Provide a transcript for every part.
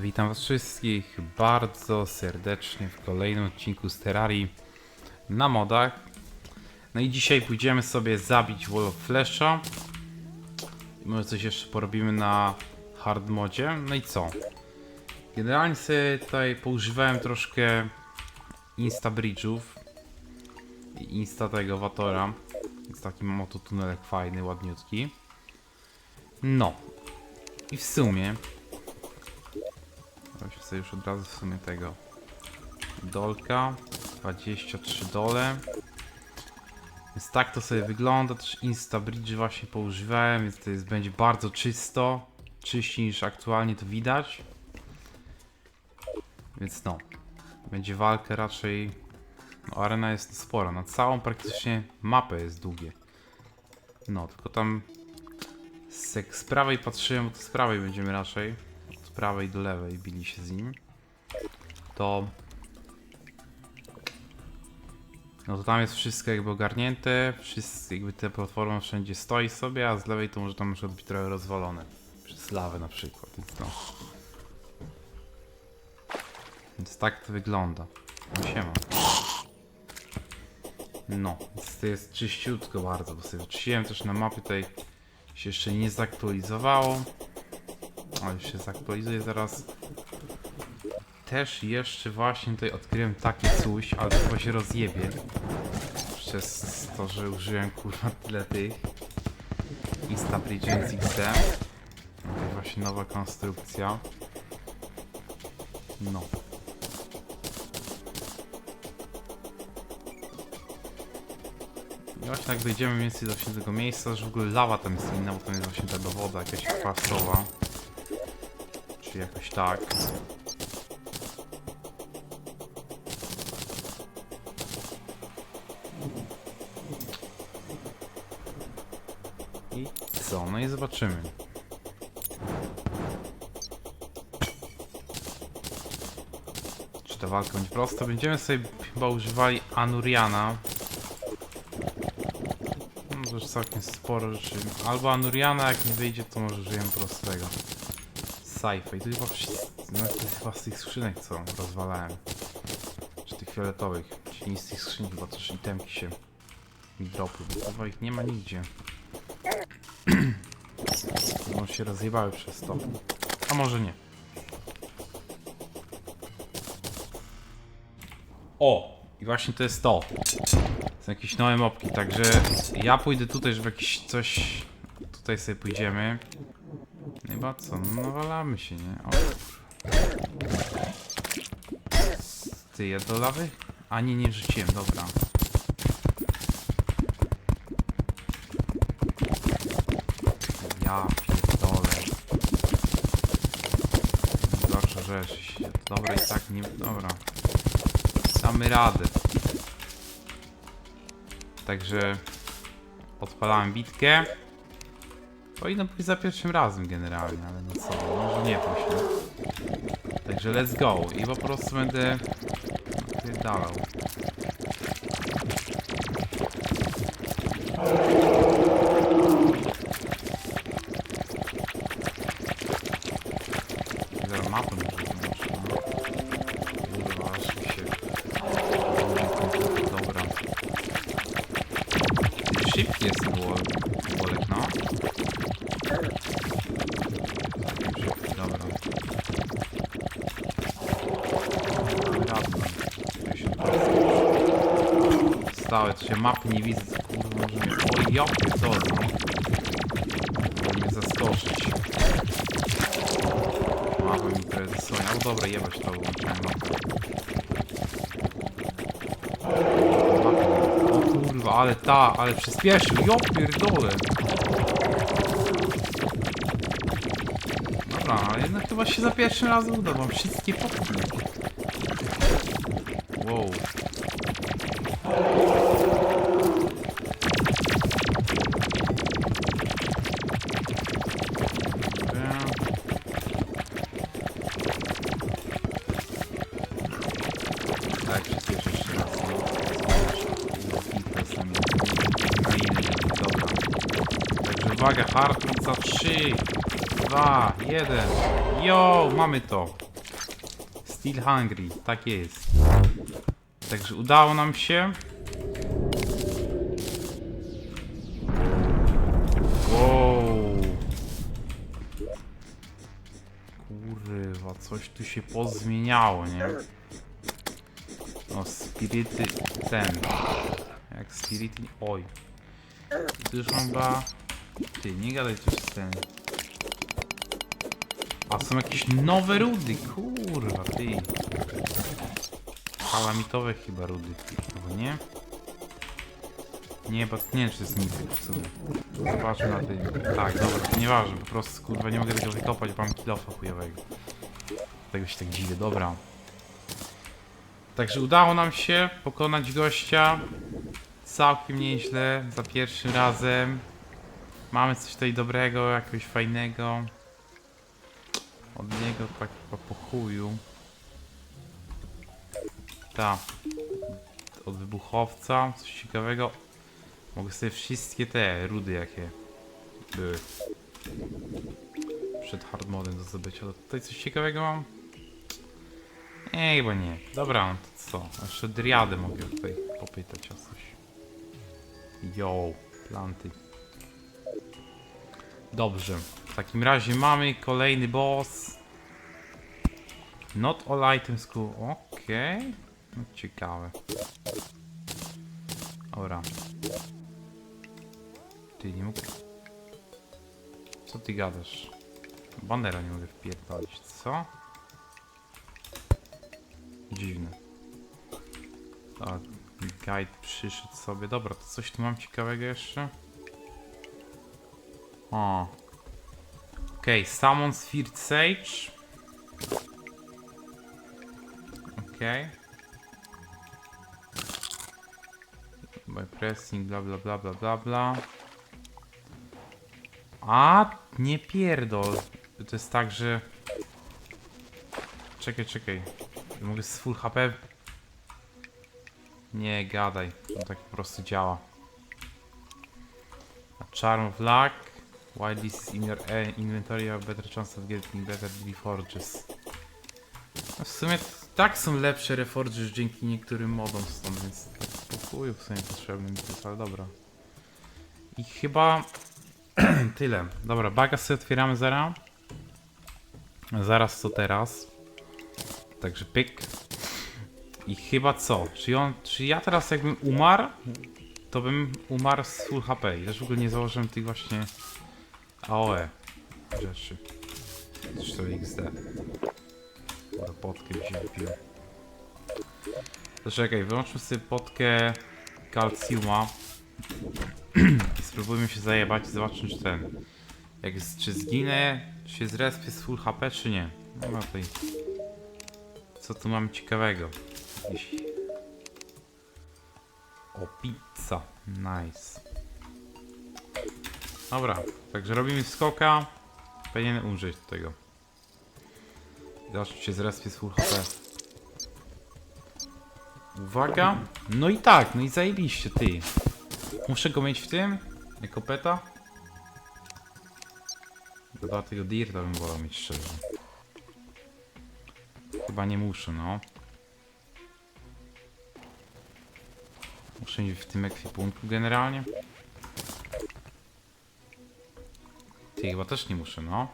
Witam was wszystkich bardzo serdecznie w kolejnym odcinku z Terrarii na modach. No i dzisiaj pójdziemy sobie zabić Wall of Flesha. Może coś jeszcze porobimy na hard modzie. No i co? Generalnie sobie tutaj poużywałem troszkę insta bridge'ów i insta tego Watora. Jest taki mototunelek fajny, ładniutki. No. I w sumie Weźmy sobie już od razu w sumie tego dolka. 23 dole. Więc tak to sobie wygląda też instabridge właśnie poużywałem więc to jest, będzie bardzo czysto czyściej niż aktualnie to widać. Więc no będzie walka raczej no, arena jest spora. Na całą praktycznie mapę jest długie. No tylko tam z, z prawej patrzyłem, to z prawej będziemy raczej prawej do lewej bili się z nim, to no to tam jest wszystko jakby ogarnięte, wszystko, jakby te platforma wszędzie stoi sobie, a z lewej to może tam przykład być trochę rozwalone przez lawę na przykład, więc no. Więc tak to wygląda. No siema. No, więc to jest czyściutko bardzo, bo sobie wyczyściłem też na mapie tutaj się jeszcze nie zaktualizowało. Ale już się zaktualizuje zaraz. Też jeszcze właśnie tutaj odkryłem takie coś, ale chyba się rozjebie. Przez to, że użyłem kurwa tyle tych Instabridge XD. Tutaj właśnie nowa konstrukcja. No. I właśnie jak dojdziemy więcej do tego miejsca, że w ogóle lawa tam jest inna, bo tam jest właśnie ta woda jakaś kwasowa. Czy jakoś tak. I co? No i zobaczymy. Czy ta walka będzie prosta? Będziemy sobie chyba używali Anuriana. No to już całkiem sporo rzeczy. Albo Anuriana, jak nie wyjdzie, to może użyjemy prostego. Saifa. I tu chyba no to chyba z tych skrzynek, co rozwalałem. Czy tych fioletowych. Czyli z tych skrzynek, chyba też itemki się mi dropły, bo chyba ich nie ma nigdzie. No się rozjebały przez to. A może nie. O! I właśnie to jest to. Są jakieś nowe mopki, także ja pójdę tutaj, żeby jakieś coś... Tutaj sobie pójdziemy. Chyba co, no nawalamy się, nie? O. Ty, ja do lawy? A nie, nie wrzuciłem, dobra. Ja pierdolę. Gorsza rzecz. Dobra i tak nie... Dobra. Damy radę. Także odpalałem bitkę. Powinno być za pierwszym razem generalnie, ale no co, może nie pójść. Także let's go i po prostu będę dalał. Zaraz mapę może zobaczyć, no. Aż mi się... Dobra. Szybki jest ten się mapy nie widzę, co kurwa może mnie... Oj, ja pierdolę, no. Może mnie zaskoczyć. Mapy mi trochę zasłania, ale dobra, jebać to, włączyłem mapę. O kurwa, ale ta, ale przyspieszył, jo pierdolę. Dobra, ale jednak chyba się za pierwszym razem uda, mam wszystkie popki. Uwaga, hard mode za 3, dwa, jeden. Yo, mamy to. Still hungry, tak jest. Także udało nam się. Wow. Kurwa, coś tu się pozmieniało, nie? No, spiryty ten. Jak spirity. Oj. Chyba. Ty, nie gadaj coś z ten. A są jakieś nowe rudy, kurwa, ty. Kalamitowe chyba rudy, albo nie? Nie, bo nie wiem czy to jest mityk w sumie. Zobaczmy na tym. Tak, dobra, to nieważne, po prostu kurwa nie mogę tego wykopać, bo mam kilofa chujowego. Tego się tak dziwię, dobra. Także udało nam się pokonać gościa. Całkiem nieźle, za pierwszym razem. Mamy coś tutaj dobrego, jakiegoś fajnego. Od niego tak chyba po chuju. Ta. Od wybuchowca, coś ciekawego. Mogę sobie wszystkie te rudy jakie były. Przed hard modem do zdobycia. Tutaj coś ciekawego mam? Nie, chyba nie. Dobra, no to co? Jeszcze driadę mogę tutaj popytać o coś. Yo, planty. Dobrze. W takim razie mamy kolejny boss. Not all items cool. Okej. No, ciekawe. Dobra. Ty nie mógł. Co ty gadasz? Banera nie mogę wpierdolić, co? Dziwne. Tak, guide przyszedł sobie. Dobra, to coś tu mam ciekawego jeszcze? O. Okej, okay, Summon Sphere Sage. Okej. Okay. By pressing, bla bla bla bla bla bla. A, nie pierdol. To jest tak, że... Czekaj, czekaj. Mogę z full HP... Nie gadaj. To tak po prostu działa. A Charm of Luck. While this is in your inventory, you have better chance of getting better reforges. No w sumie tak są lepsze reforges dzięki niektórym modom stąd, więc po chuju w sumie potrzebny to jest, ale dobra. I chyba tyle. Dobra, baga sobie otwieramy zaraz. Zaraz co teraz. Także pyk. I chyba co? Czy, on, czy ja teraz jakbym umarł, to bym umarł z full HP. I też w ogóle nie założyłem tych właśnie AOE rzeczy. Zresztą XD. Dobra, potkę mi się wypiło. To czekaj, wyłączmy sobie potkę kalciuma. I spróbujmy się zajebać i zobaczymy czy ten. Jak czy zginę, czy się zrespię z full HP, czy nie. No ma tutaj. Co tu mam ciekawego? O, pizza. Nice. Dobra, także robimy skoka. Powinien umrzeć do tego. Zacząć się zrespię z full HP. Uwaga. No i tak, no i zajebiście, ty. Muszę go mieć w tym? Jako peta? Chyba tego dirta bym wolał mieć szczerze. Chyba nie muszę, no. Muszę mieć w tym ekwipunku generalnie. Ty chyba też nie muszę, no.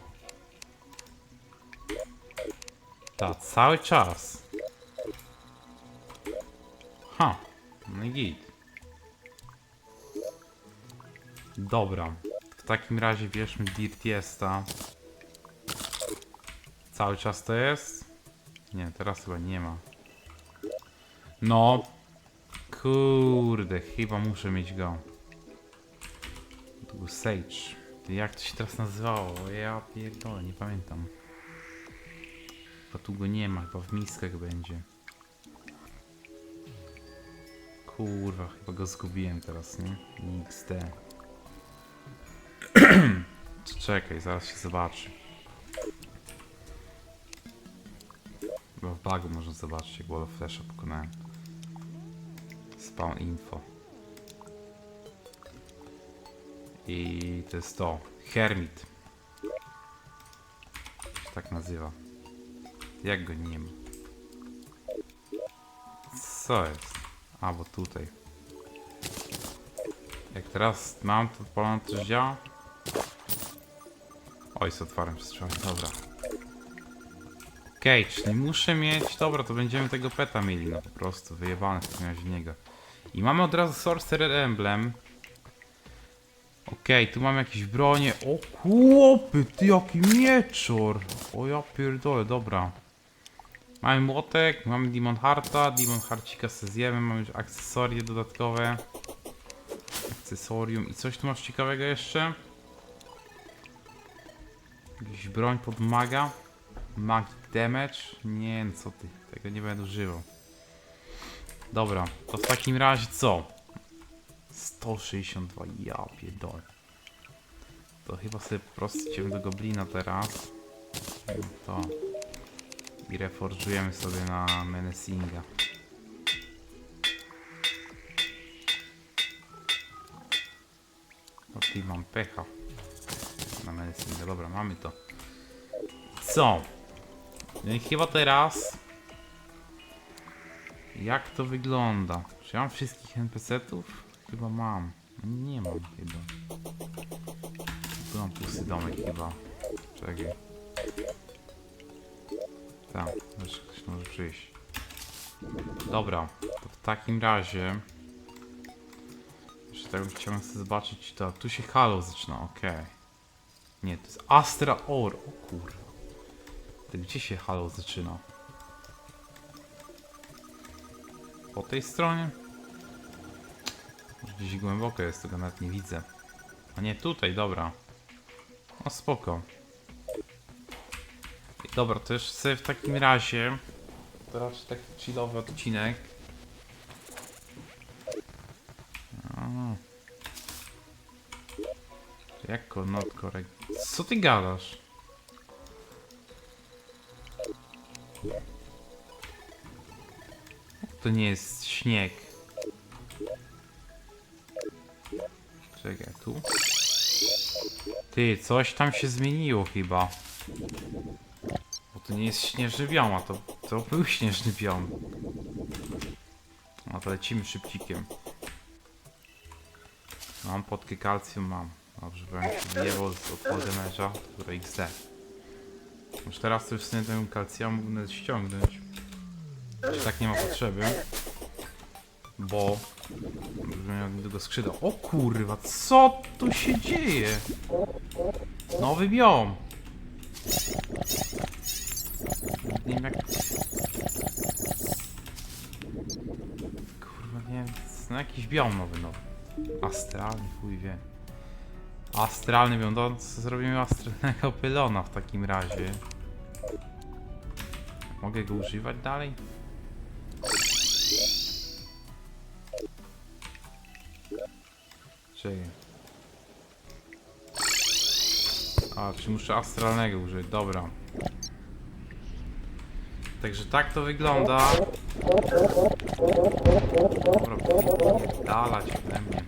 Ta, cały czas. Ha, no i git. Dobra. W takim razie bierzmy Dirt Yesta. Cały czas to jest? Nie, teraz chyba nie ma. No. Kurde, chyba muszę mieć go. Był Sage. Jak to się teraz nazywało? Ja pierdolę, nie pamiętam. Chyba tu go nie ma, chyba w miskach będzie. Kurwa, chyba go zgubiłem teraz, nie? XD. Czekaj, zaraz się zobaczy. Chyba w bagu można zobaczyć, jak Wall of Flasha pokonałem. Spawn info. I to jest to. Hermit. tak nazywa. Jak go nie ma? Co jest? A, bo tutaj. Jak teraz mam, to polon też działa? Oj, z otwarłem strzał, dobra. Okej, czyli muszę mieć... Dobra, to będziemy tego peta mieli, no po prostu, wyjebane w takim razie niego. I mamy od razu Sorcerer Emblem. Okej, tu mamy jakieś bronie. O chłopy, ty jaki mieczor! O ja pierdolę, dobra. Mamy młotek, mamy Demon Hearta, Demon Hearcika se zjemy, mamy już akcesorie dodatkowe. Akcesorium i coś tu masz ciekawego jeszcze? Jakiś broń pod maga? Magic damage? Nie, no co ty, tego nie będę używał. Dobra, to w takim razie co? 162, ja pierdolę. To chyba sobie idziemy do Goblina teraz. To. I reforżujemy sobie na Menesinga. O ty mam pecha. Na Menesinga, dobra, mamy to. Co? No i chyba teraz... Jak to wygląda? Czy ja mam wszystkich NPC-ów? Chyba mam. Nie mam chyba. Pusty domek chyba. Czekaj. Tak, jeszcze ktoś może przyjść. Dobra, to w takim razie... Jeszcze tak bym chciał sobie zobaczyć to. Tu się Halo zaczyna, okej. Nie, to jest Astra Or. O kurwa. To gdzie się Halo zaczyna? Po tej stronie? Gdzieś głęboko jest, tego nawet nie widzę. A nie, tutaj, dobra. No spoko. Dobra, to już sobie w takim razie... To raczej taki chillowy odcinek. A. Jak not correct? Co ty gadasz? To nie jest śnieg. Czekaj, tu? Ty, coś tam się zmieniło chyba. Bo to nie jest śnieżny biom, a to, to był śnieżny biom. No to lecimy szybcikiem. Mam podkę kalcjum, mam. Dobrze, się wyjebał z odpody mecza, to które XD. Już teraz to już sobie ten kalcjum ściągnąć. Czy tak nie ma potrzeby. Bo... Będę miał niedługo skrzydeł. O kurwa, co tu się dzieje? Nowy biom. Nie wiem jak... Kurwa, nie wiem. No jakiś biom nowy, no. Astralny, chuj wie. Astralny biom, to zrobimy astralnego pylona w takim razie. Mogę go używać dalej? Czekaj. A, czy muszę astralnego użyć? Dobra. Także tak to wygląda. Dobra, dalać ode mnie.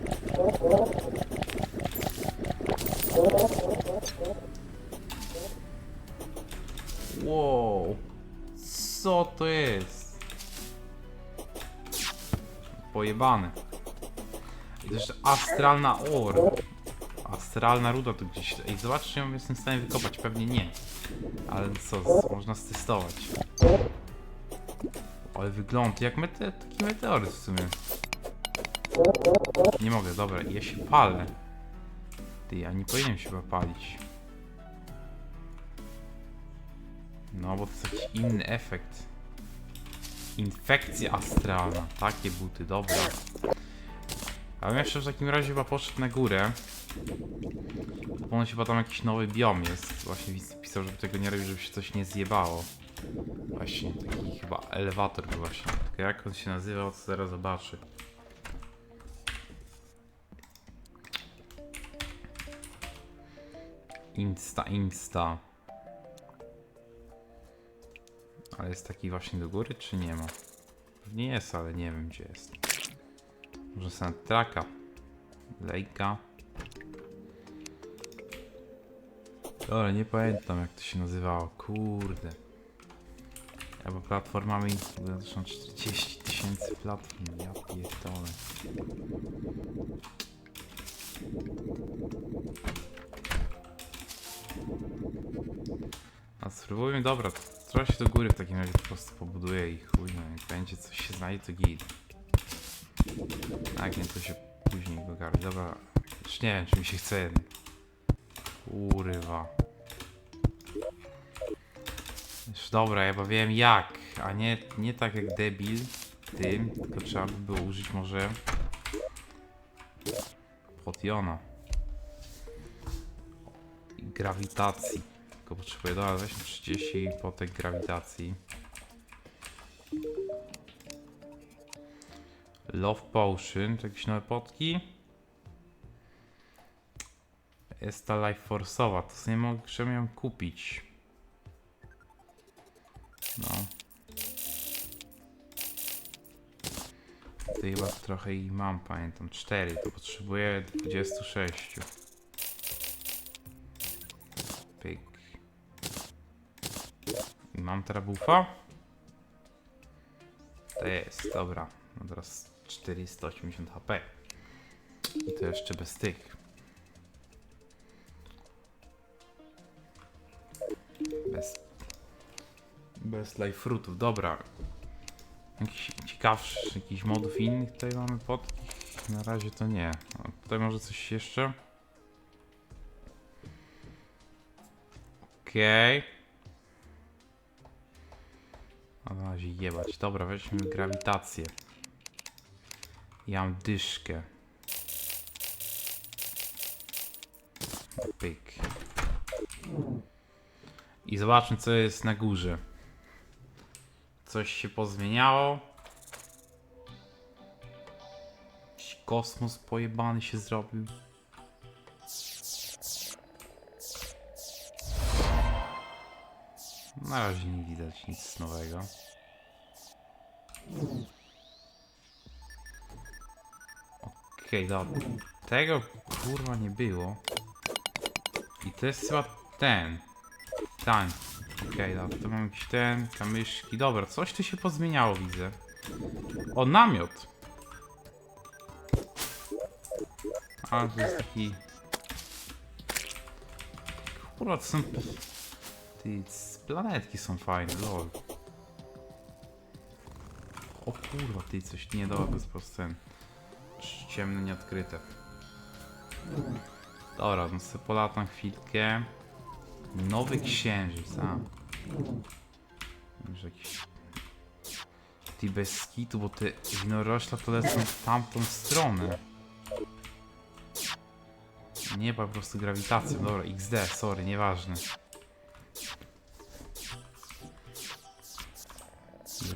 Wow. Co to jest? Pojebane. I jeszcze astralna or. Astralna ruda tu gdzieś. Ej, zobacz, czy ją jestem w stanie wykopać. Pewnie nie. Ale co, można stestować. Ale wygląda jak mete taki meteoryt w sumie. Nie mogę, dobra, ja się palę. Ty, ja nie powinienem się chyba palić. No, bo to jest jakiś inny efekt. Infekcja astralna. Takie buty, dobra. Ale jeszcze w takim razie chyba poszedł na górę. Ponoć chyba tam jakiś nowy biom jest. Właśnie widz pisał, żeby tego nie robić, żeby się coś nie zjebało. Właśnie, taki chyba elewator był właśnie. Tylko jak on się nazywał, to zaraz zobaczy. Insta, insta. Ale jest taki właśnie do góry, czy nie ma? Pewnie jest, ale nie wiem gdzie jest. Może sobie traka. Lejka. Ale nie pamiętam jak to się nazywało. Kurde. Albo platformami zresztą 40 tysięcy platform. Ja pierdolę. A spróbujmy, dobra, trochę się do góry w takim razie po prostu pobuduję i chuj, no jak będzie coś się znajdzie to git. Tak, nie, to się później wygarnie. Dobra, już nie wiem czy mi się chce jednak. Kurwa. Już dobra, ja chyba wiem jak, a nie, nie tak jak debil tym, tylko trzeba by było użyć może potiona grawitacji. Tylko potrzebuję, dobra, weźmy 30 potek grawitacji. Love Potion, to jakieś nowe potki. Jest ta Life Force'owa, to sobie mogę ją kupić. No. To chyba trochę i mam, pamiętam. 4, to potrzebuję 26. Pyk. I mam teraz bufa? To jest, dobra. No teraz 480 HP. I to jeszcze bez tych. Bez bez life fruitów, dobra. Jakiś ciekawszy, jakiś modów innych tutaj mamy pod? Na razie to nie. A tutaj może coś jeszcze? Okej. A na razie jebać. Dobra, weźmy grawitację. Ja mam dyszkę. Pyk. I zobaczmy co jest na górze. Coś się pozmieniało. Jakiś kosmos pojebany się zrobił. Na razie nie widać nic nowego. Okej, dobra. Tego kurwa nie było. I to jest chyba ten. Ten. Okej, dobra, to mam jakiś ten, kamyszki. Dobra, coś tu się pozmieniało, widzę. O, namiot. A, to jest taki... Kurwa, to są... Ty, planetki są fajne, lol. O kurwa, ty, coś nie dobra, po prostu ten... Ciemne, nieodkryte. Dobra, no sobie polatam chwilkę. Nowy księżyc, a. Może jakiś... Ty bez skitu, bo te winorośla to lecą w tamtą stronę. Nie, po prostu grawitacją. Dobra, XD, sorry, nieważne.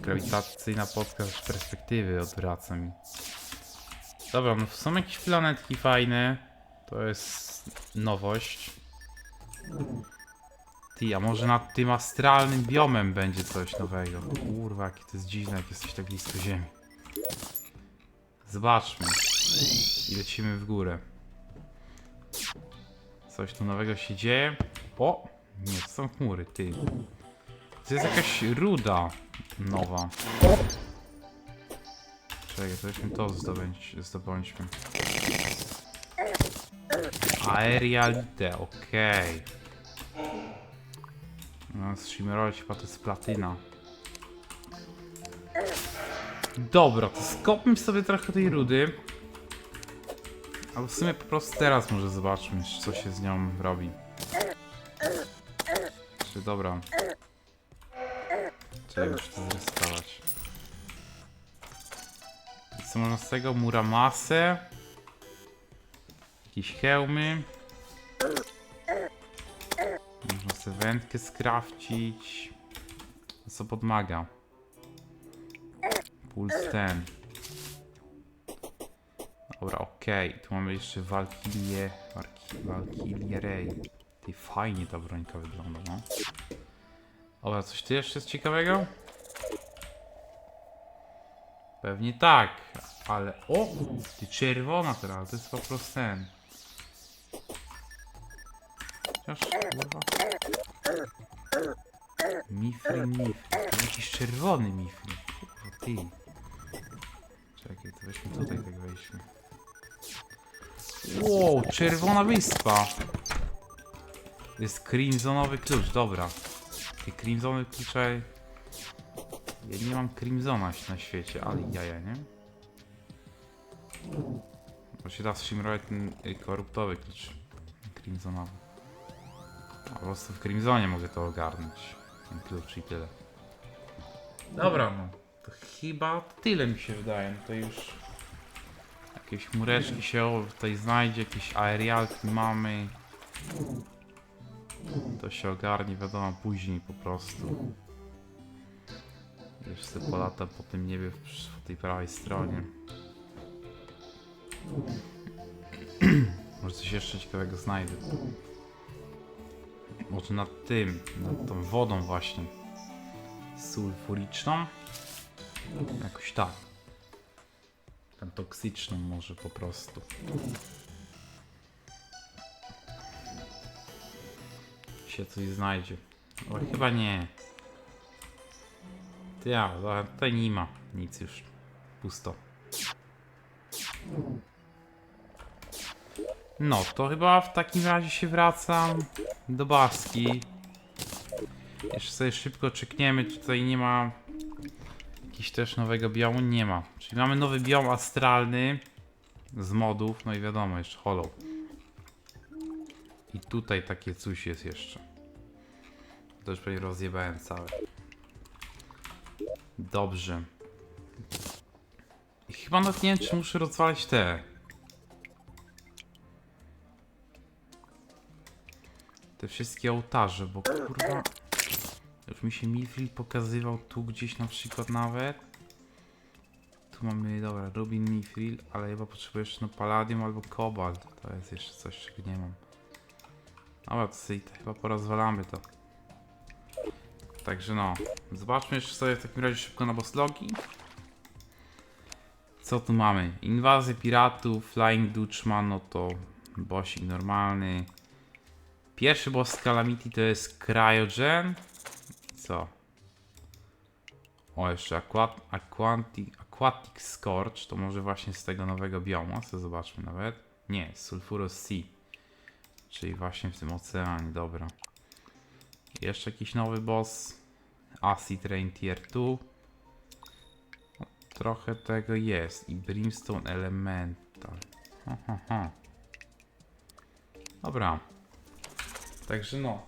Grawitacyjna podka perspektywy odwraca mi. Dobra, no są jakieś planetki fajne. To jest nowość. Ty, a może nad tym astralnym biomem będzie coś nowego. Kurwa, jakie to jest dziwne, jak jesteś tak blisko Ziemi. Zobaczmy. I lecimy w górę. Coś tu nowego się dzieje. O! Nie, to są chmury, ty. To jest jakaś ruda nowa. Czekaj, to weźmy to zdobędź, zdobądźmy. Aerialite, okej. No, Shimmerować chyba to jest platyna. Dobra, to skopmy sobie trochę tej rudy. Albo w sumie po prostu teraz może zobaczmy, co się z nią robi. Czy dobra. Trzeba już to zresetować. Co można z tego? Muramasę. Jakieś hełmy. Można sobie wędkę skrafcić. Co podmaga? Puls ten. Dobra, okej. Tu mamy jeszcze Valkyrie. Valky- Valkyrie Ray. Ty fajnie ta brońka wygląda, no. Dobra, coś tu jeszcze jest ciekawego? Pewnie tak, ale... O! Ty czerwona teraz, to jest po prostu ten. Chociaż, kurwa. Mifri, mifri. To jakiś czerwony mifri. Kurwa, ty. Czekaj, to weźmy tutaj tak wejdźmy. Wow, czerwona wyspa. Jest crimsonowy klucz, dobra. Te crimsony klucze... Ja nie mam crimsona na świecie, ale jaja, nie? Bo się da shimrować ten y, koruptowy klucz crimsonowy. Po prostu w crimsonie mogę to ogarnąć. Ten klucz i tyle. Dobra, no. To chyba tyle mi się wydaje. No to już jakieś mureczki się tutaj znajdzie, jakieś aerialki mamy. To się ogarnie, wiadomo, później po prostu. Już sobie polata po tym niebie w- po tej prawej stronie. Może coś jeszcze ciekawego znajdę. Może nad tym, nad tą wodą właśnie. Sulfuriczną? Jakoś tak. Tam toksyczną może po prostu. Się coś znajdzie. O, chyba nie. Ja, tutaj nie ma nic już. Pusto. No, to chyba w takim razie się wracam do Baski. Jeszcze sobie szybko czekniemy, tutaj nie ma jakiegoś też nowego biomu. Nie ma. Czyli mamy nowy biom astralny z modów, no i wiadomo, jeszcze hollow. I tutaj takie coś jest jeszcze. To już pewnie rozjebałem całe. Dobrze. I chyba nawet nie wiem, czy muszę rozwalać te. Te wszystkie ołtarze, bo kurwa... Już mi się Mifril pokazywał tu gdzieś na przykład nawet. Tu mamy, dobra, Rubin Mifril, ale chyba potrzebuję jeszcze no Palladium albo Kobalt. To jest jeszcze coś, czego nie mam. Dobra, to sobie to chyba porozwalamy to. Także no, zobaczmy jeszcze sobie w takim razie szybko na bosslogi. Co tu mamy? Inwazję piratów, Flying Dutchman, no to bossik normalny. Pierwszy boss z Calamity to jest Cryogen. Co? O, jeszcze Aquat Aquatic, Aquatic Scorch, to może właśnie z tego nowego biomu, co zobaczmy nawet. Nie, Sulfurous Sea. Czyli właśnie w tym oceanie, dobra. Jeszcze jakiś nowy boss. Acid Rain Tier 2. No, trochę tego jest. I Brimstone Elemental. Ha. Dobra. Także no.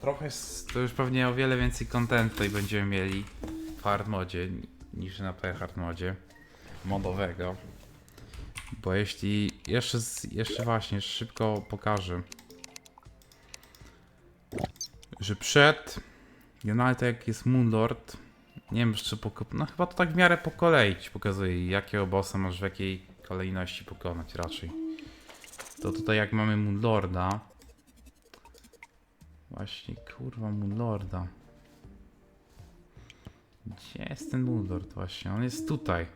Trochę s- to już pewnie o wiele więcej contentu tutaj będziemy mieli w hard modzie niż na P hard modzie modowego. Bo jeśli jeszcze, z- jeszcze właśnie szybko pokażę, że przed United jest Moonlord, nie wiem czy poko- no chyba to tak w miarę po kolei ci pokazuje jakiego bossa masz w jakiej kolejności pokonać raczej. To tutaj jak mamy Moonlorda, Właśnie, kurwa, Moonlorda. Gdzie jest ten Moonlord właśnie? On jest tutaj.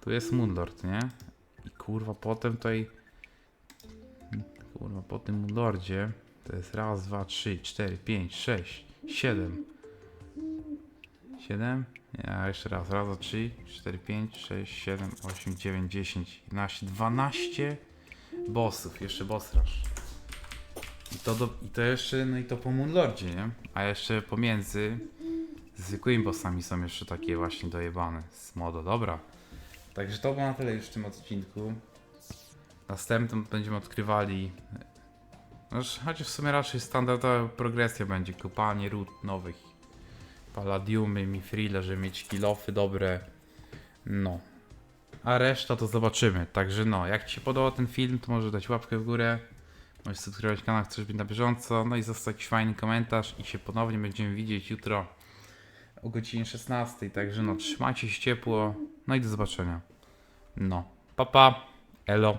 Tu jest Moonlord, nie? I kurwa, potem tutaj... Kurwa, po tym Moonlordzie to jest raz, dwa, trzy, cztery, pięć, sześć, siedem. Siedem? Nie, a jeszcze raz. Raz, dwa, trzy, cztery, pięć, sześć, siedem, osiem, dziewięć, dziesięć, jedenaście, dwanaście bossów. Jeszcze boss rush. To, do, I to jeszcze, no i to po Moonlordzie, nie? A jeszcze pomiędzy zwykłymi bossami są jeszcze takie właśnie dojebane z modo. Dobra. Także to było na tyle już w tym odcinku. Następnym będziemy odkrywali. No, chociaż w sumie raczej standardowa progresja będzie. Kopanie ród nowych. Palladiumy, mifrile, żeby mieć kilofy dobre. No. A reszta to zobaczymy. Także no, jak Ci się podobał ten film, to może dać łapkę w górę. Możesz subskrybować kanał, chcesz być na bieżąco. No i zostać fajny komentarz i się ponownie będziemy widzieć jutro o godzinie 16. Także no, trzymajcie się ciepło. No i do zobaczenia. No, papa, pa. elo.